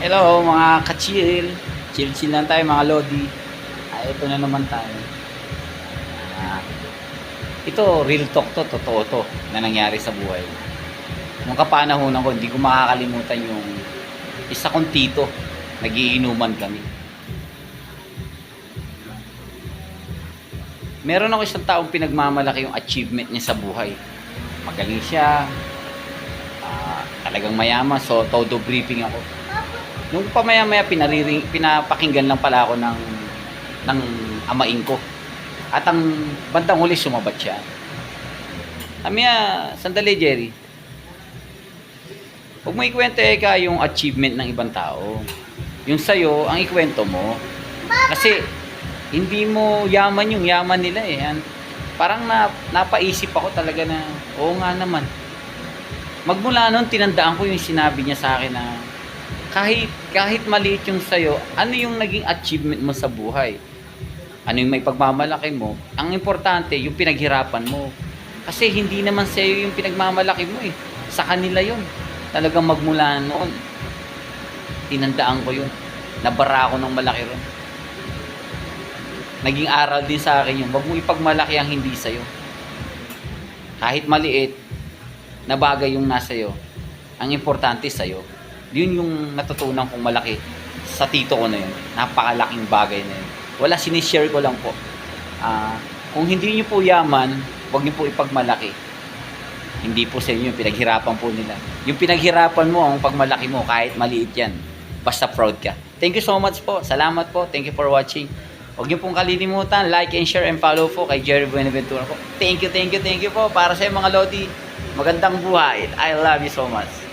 Hello mga ka-chill. Chill-chill lang tayo mga lodi. Ah, ito na naman tayo. Ah, ito, real talk to, totoo to, na nangyari sa buhay. Nung kapanahonan ko, hindi ko makakalimutan yung isa kong tito. Nagiinuman kami. Meron ako isang taong pinagmamalaki yung achievement niya sa buhay. Magaling siya. Ah, talagang mayaman. So, todo briefing ako. Nung pamaya-maya pinariring, pinapakinggan lang pala ako ng ng amain ko. At ang bandang huli sumabat siya. Sabi niya, sandali Jerry. Huwag mo ikwento eka yung achievement ng ibang tao. Yung sa'yo, ang ikwento mo. Kasi, hindi mo yaman yung yaman nila eh. Parang na, napaisip ako talaga na, oo nga naman. Magmula noon, tinandaan ko yung sinabi niya sa akin na kahit kahit maliit yung sa'yo, ano yung naging achievement mo sa buhay? Ano yung may pagmamalaki mo? Ang importante, yung pinaghirapan mo. Kasi hindi naman sa'yo yung pinagmamalaki mo eh. Sa kanila yun. Talagang magmula noon. Tinandaan ko yun. Nabara ako ng malaki ron. Naging aral din sa akin yun. Huwag mo ipagmalaki ang hindi sa'yo. Kahit maliit, na bagay yung nasa iyo. Ang importante sa'yo. Yun yung natutunan kong malaki sa tito ko na yun. Napakalaking bagay na yun. Wala, sinishare ko lang po. Ah, kung hindi nyo po yaman, huwag nyo po ipagmalaki. Hindi po sa inyo, pinaghirapan po nila. Yung pinaghirapan mo, ang pagmalaki mo, kahit maliit yan. Basta proud ka. Thank you so much po. Salamat po. Thank you for watching. Huwag niyo pong kalilimutan, like and share and follow po kay Jerry Buenaventura po. Thank you, thank you, thank you po para sa mga Lodi. Magandang buhay. I love you so much.